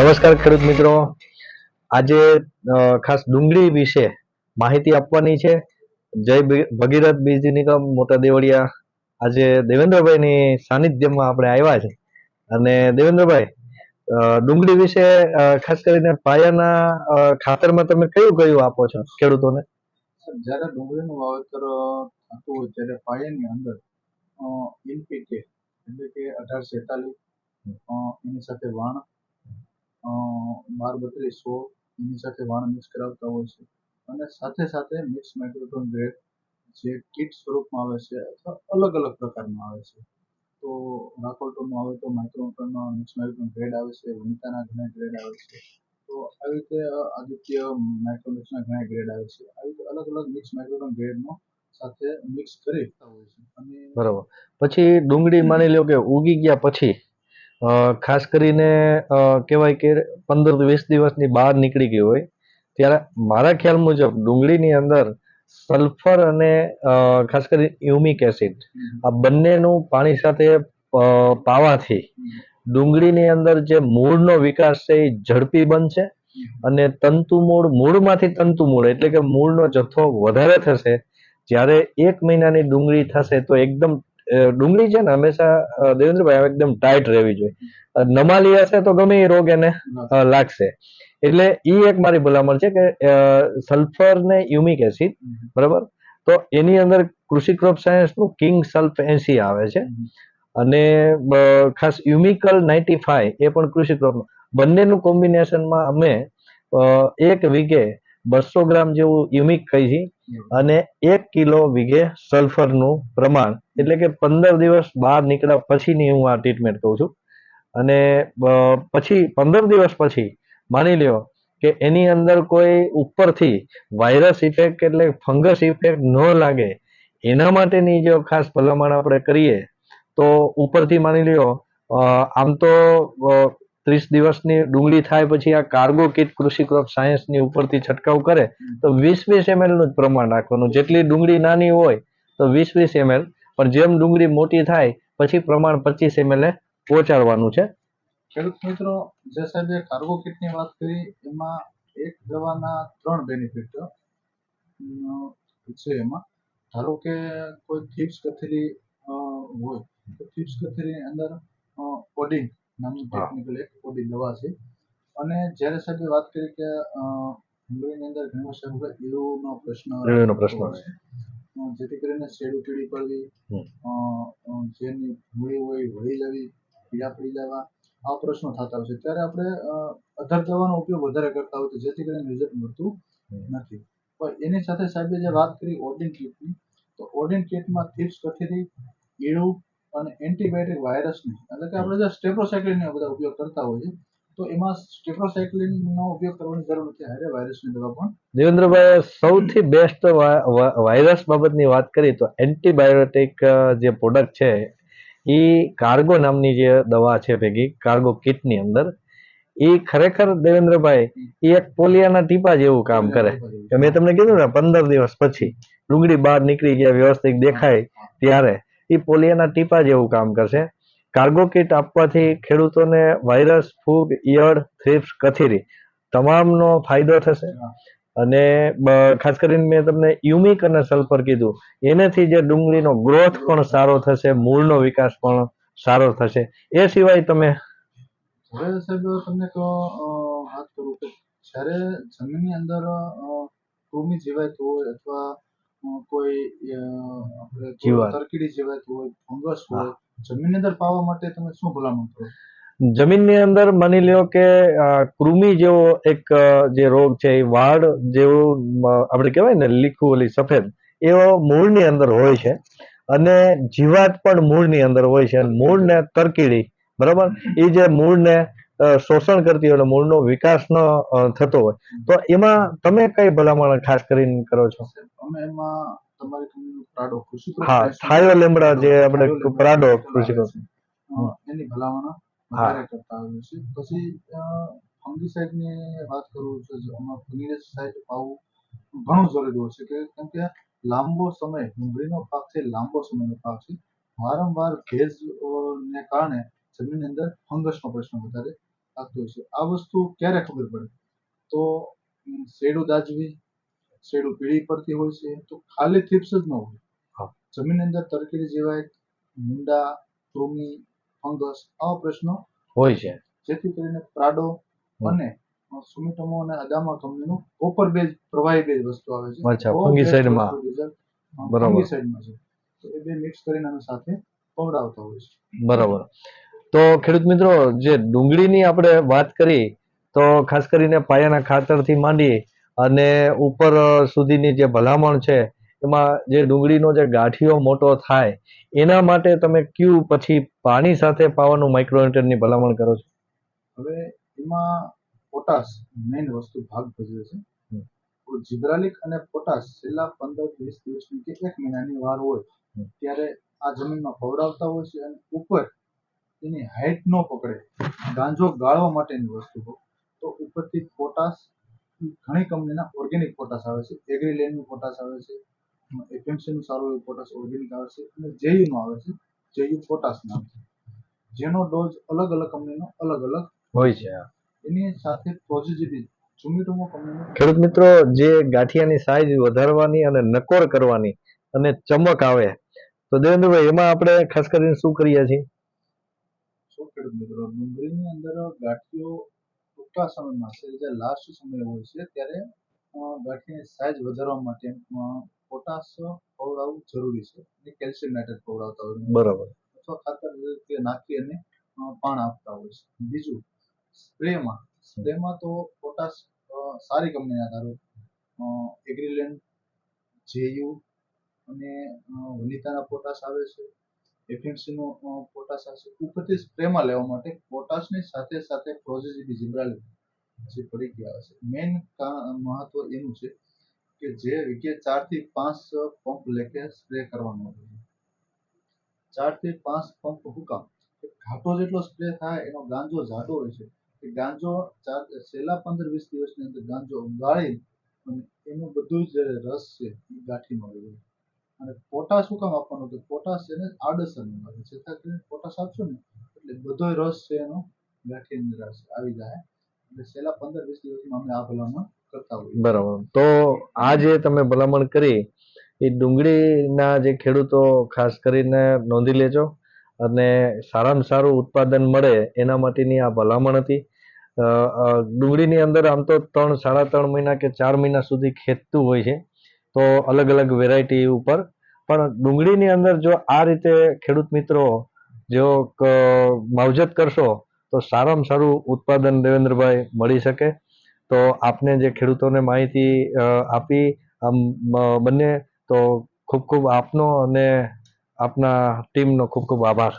નમસ્કાર ખેડૂત મિત્રો. આજે ખાસ ડુંગળી વિશે માહિતી આપવાની છે. જય ભગીરથ બીજ નિગમ, મોટા દેવળિયા. આજે દેવેન્દ્રભાઈની સાનિધ્યમાં આપણે આવ્યા છે. અને દેવેન્દ્રભાઈ ડુંગળી વિશે ખાસ કરીને પાયાના ખાતરમાં તમે કયું કયું આપો છો ખેડૂતોને? જ્યારે ડુંગળીનું વાવેતર થતું હોય ત્યારે પાયાની અંદર એનપીકે એટલે કે અઢાર છેતાલીસ એની સાથે વાણ બાર બત્રીસ સો એની સાથે વાણ મિક્સ કરાવતા હોય છે. અને સાથે સાથે મિક્સ માઇક્રોટોન ગ્રેડ જે કીટ સ્વરૂપમાં આવે છે અથવા અલગ અલગ પ્રકારમાં આવે છે. તો રાકોલ્ટોનું આવે તો માઇક્રોટોન મિક્સ માઇક્રોટોન ગ્રેડ આવે છે, વનિતાના ઘણા ગ્રેડ આવે છે. તો આવી રીતે આદિત્ય માઇક્રોમિક્સના ઘણા ગ્રેડ આવે છે. આવી રીતે અલગ અલગ મિક્સ માઇક્રોટોન ગ્રેડનો સાથે મિક્સ કરી અને બરાબર. પછી ડુંગળી માની લો કે ઉગી ગયા પછી ખાસ કરીને કહેવાય કે પંદર વીસ દિવસની બહાર નીકળી ગઈ હોય ત્યારે મારા ખ્યાલ મુજબ ડુંગળીની અંદર સલ્ફર અને ખાસ કરીને યુમિક એસિડ આ બંનેનું પાણી સાથે પાવાથી ડુંગળીની અંદર જે મૂળનો વિકાસ છે એ ઝડપી બનશે અને તંતુ મૂળ મૂળમાંથી તંતુ મૂળ એટલે કે મૂળનો જથ્થો વધારે થશે જ્યારે એક મહિનાની ડુંગળી થશે તો એકદમ ડુંગળી છે ને હંમેશા દેવેન્દ્રભાઈ એકદમ ટાઈટ રહેવી જોઈએ. નમાલી હશે તો ગમે એ રોગ એને લાગશે. એટલે એ એક મારી ભલામણ છે કે સલ્ફર ને યુમિક એસિડ બરાબર? તો એની અંદર કૃષિ ક્રોપ સાયન્સનું કિંગ સલ્ફ એસી આવે છે. અને ખાસ યુમિકલ નાઇન્ટી ફાઈવ એ પણ કૃષિ ક્રોપ બંનેનું કોમ્બિનેશનમાં અમે એક વીઘે બસો ગ્રામ જેવું યુમિક કહી છીએ. અને એક કિલો વીઘે સલ્ફરનું પ્રમાણ એટલે કે પંદર દિવસ બહાર નીકળ્યા પછીની હું આ ટ્રીટમેન્ટ કહું છું. અને પછી પંદર દિવસ પછી માની લ્યો કે એની અંદર કોઈ ઉપરથી વાયરસ ઇફેક્ટ એટલે ફંગસ ઇફેક્ટ ન લાગે એના માટેની જો ખાસ ભલામણ આપણે કરીએ તો ઉપરથી માની લ્યો આમ તો ત્રીસ દિવસની ડુંગળી થાય પછી આ કાર્ગો કીટ કૃષિ ક્રોપ સાયન્સની ઉપરથી છંટકાવ કરે, તો વીસ વીસ એમએલનું જ પ્રમાણ રાખવાનું. જેટલી ડુંગળી નાની હોય, તો વીસ વીસ એમએલ પણ જેમ ડુંગળી મોટી થાય, પછી પ્રમાણ પચીસ એમએલ પહોંચાડવાનું છે. ખેડૂત મિત્રો, જે સાહેબે કાર્ગો કીટની વાત કરી, એમાં એક દવાના ત્રણ બેનિફિટ છે એમાં. ધારો કે કોઈ થીપ્સ કથેરી હોય, તો થીપ્સ કથેરીની અંદર કોડિંગ નામની ટેકનિકલ એક કોડિંગ દવા છે. અને જ્યારે સાહેબ વાત કરી કે અ, અંદર ઘણો સાહેબ ઈળુનો પ્રશ્ન ઈળુનો પ્રશ્ન છે જેથી કરીને શેડું પીળી પડવી જેની ડુંગળી હોય વળી જવી પીડા પડી જવા આ પ્રશ્નો થતા હોય છે. ત્યારે આપણે અધર દવાનો ઉપયોગ વધારે કરતા હોય છે જેથી કરીને રિઝલ્ટ મળતું નથી. પણ એની સાથે સાહેબે જે વાત કરી ઓર્ડિન કીટની તો ઓર્ડિન કીટમાં થીપ્સ કથેરી ઈળું અને એન્ટીબાયોટિક વાયરસની એટલે કે આપણે જે સ્ટેપ્રોસાઇક્લિનનો બધા ઉપયોગ કરતા હોઈએ તો એમાં સ્ટેપ્રોસાઇક્લિનનો ઉપયોગ કરવાની જરૂર નથી. હારે વાયરસની દવા પણ દેવેન્દ્રભાઈ સૌથી બેસ્ટ વાયરસ બાબતની વાત કરી તો એન્ટીબાયોટિક જે પ્રોડક્ટ છે એ કાર્ગો નામની જે દવા છે ભેગી કાર્ગો કીટની અંદર એ ખરેખર દેવેન્દ્રભાઈ એ એક પોલિયાના ટીપા જેવું કામ કરે. મેં તમને કીધું ને પંદર દિવસ પછી ડુંગળી બહાર નીકળી ગયા વ્યવસ્થિત દેખાય ત્યારે. એ પોલિયાના ટીપા જેવું કામ કરશે. કાર્ગો કીટ આપવાથી ખેડૂતોને વાયરસ, ફૂગ, ઈયળ, થ્રિપ્સ, કથીરી તમામનો ફાયદો થશે. અને ખાસ કરીને મેં તમને યુમિક અને સલ્ફર કીધું. એનાથી જે ડુંગળીનો ગ્રોથ પણ સારો થશે, મૂળનો વિકાસ પણ સારો થશે. એ સિવાય તમે સાહેબ તમને તો વાત કરું કે જ્યારે જમીનની અંદર કૃમિ જીવાતું હોય અથવા કોઈ જીવાત. તરકીડી જીવાતું હોય ફંગસ હોય જમીનની અંદર પાવા માટે તમે શું ભલામણ કરો? જમીનની અંદર માની લ્યો કે કૃમિ જેવો એક જે રોગ છે એ વાડ જેવો આપણે કહેવાય ને લીખું ઓલી સફેદ એવો મૂળની અંદર હોય છે. અને જીવાત પણ મૂળની અંદર હોય છે. અને મૂળને તરકીડી બરાબર? એ જે મૂળને શોષણ કરતી હોય મૂળનો વિકાસ ન થતો હોય. તો એમાં તમે કઈ ભલામણ ખાસ કરીને કરો છો? અમે એમાં તમારી કંપનીનો પ્રાડો કૃષિ હા થાયો લેમડા જે આપણે પ્રાડો કૃષિ એની ભલામણ વધારે કરતા હોઈએ છીએ. પછી ફંગીસાઇડની વાત કરું તો આમાં ફંગીસાઇડ પાવું ઘણું જરૂરી હોય છે કે કેમ કે લાંબો સમય ડુંગળીનો પાક છે લાંબો સમયનો પાક છે. વારંવાર ભેજ ને કારણે જમીનની અંદર ફંગસનો પ્રશ્ન વધારે આવતો હોય છે. આ વસ્તુ ક્યારે ખબર પડે? તો શેડું દાજવી શેડું પીળી પડતી હોય છે તો ખાલી થ્રિપ્સ જ ન હોય. જમીનની અંદર તરકેલી જેવાય મુંડા કૃમિ ફંગસ આવા પ્રશ્નો હોય છે. જેથી કરીને પ્રાડો અને સુમિટોમો અને અદામા કંપનીનું કોપર બેઝ પ્રવાહી બેઝ વસ્તુ આવે છે. અચ્છા, બહુ fungicide best માં. વસ્તુ result, અ, બરાબર. fungicide છે. તો એ બે મિક્સ કરીને અમે સાથે પવડાવતા હોય છે બરાબર. તો ખેડૂત મિત્રો જે ડુંગળીની આપણે વાત કરી તો ખાસ કરીને પાયાના ખાતરથી માંડી અને ઉપર સુધીની જે ભલામણ છે એમાં જે ડુંગળીનો જે ગાંઠિયો મોટો થાય એના માટે તમે ક્યુ પછી પાણી સાથે પાવાનું માઇક્રોન્યુટ્રનની ભલામણ કરો છો? હવે એમાં પોટાશ મેઇન વસ્તુ ભાગ ભજવે છે. જીબ્રાલિક અને પોટાશ છેલ્લા પંદર વીસ દિવસની કે એક મહિનાની વાર હોય ત્યારે આ જમીનમાં ફવડાવતા હોય છે અને ઉપર એની હાઇટ ન પકડે ગાંજો ગાળવા માટેની વસ્તુ હોય. તો ઉપરથી પોટાશ ઘણી કંપનીના ઓર્ગેનિક પોટાશ આવે છે. એગ્રીલેન્ડનું પોટાશ આવે છે. એફએમસીનું સારું એવું પોટાશ ઓર્ગેનિક આવે છે અને જેયુનું આવે છે. જેયુ પોટાશ નામ છે. જેનો ડોઝ અલગ અલગ કંપનીનો અલગ અલગ હોય છે એની સાથે પ્રોજેક્ટિવ ઝુમિટોમો કંપનીનો ખેડૂત મિત્રો જે ગાંઠિયાની સાઈઝ વધારવાની અને નકોર કરવાની અને ચમક આવે તો દેવેન્દ્રભાઈ એમાં આપણે ખાસ કરીને શું કરીએ છીએ? શું ખેડૂત મિત્રો? ડુંગળીની અંદર ગાંઠિયો સમયમાં છે. જે લાસ્ટ સમય હોય છે ત્યારે ગાંઠિયાની સાઇઝ વધારવા માટે પોટાશ ખવડાવવું જરૂરી છે અને કેલ્શિયમ નાઇટ્રેટ ખવડાવતા હોય બરાબર. અથવા ખાતર નાખી અને પાણ આપતા હોય છે. બીજું સ્પ્રેમાં સ્પ્રેમાં તો પોટાશ સારી કંપનીના ધારો એગ્રીલેન્ડ જેયુ અને વનિતાના પોટાશ આવે છે. એફએમસીનો પોટાશ આવે છે ઉપરથી સ્પ્રેમાં લેવા માટે પોટાશની સાથે સાથે પ્રોજેસિટી જીબ્રાલિક જે પડી ગયા હશે. મેઇન મહત્વ એનું છે કે જે વીકે ચારથી પાંચ પંપ લેકે સ્પ્રે કરવાનો છે ચારથી પાંચ પંપ હુકામ ઘાટો જેટલો સ્પ્રે થાય, એનો ગાંજો જાડો હોય છે. એ ગાંજો છેલ્લા પંદર વીસ દિવસની અંદર ગાંજો ગાળી અને એનું બધું જ રસ છે એ ગાંઠીમાં વહી જાય અને પોટાશ શું કામ આપવાનું તો પોટાશ એને ને ન લાગે છતાં કરીને પોટાશ આપશો ને, એટલે બધોય રસ છે એનો ગાંઠીની અંદર આવી જાય. એટલે છેલ્લા પંદર વીસ દિવસમાં અમે આ ભલામણ કરતા હોઈએ બરાબર. તો આ જે તમે ભલામણ કરી, એ ડુંગળીના જે ખેડૂતો ખાસ કરીને નોંધી લેજો અને સારામાં સારું ઉત્પાદન મળે એના માટેની આ ભલામણ હતી. ડુંગળીની અંદર આમ તો ત્રણ, સાડા ત્રણ મહિના કે ચાર મહિના સુધી ખેંચતું હોય છે. તો અલગ અલગ વેરાયટી ઉપર. પણ ડુંગળીની અંદર જો આ રીતે ખેડૂત મિત્રો જો માવજત કરશો, તો સારામાં સારું ઉત્પાદન દેવેન્દ્રભાઈ મળી શકે. તો આપને જે ખેડૂતોને માહિતી આપી, આમ બંને, તો ખૂબ ખૂબ આપનો અને આપના ટીમનો ખૂબ ખૂબ આભાર.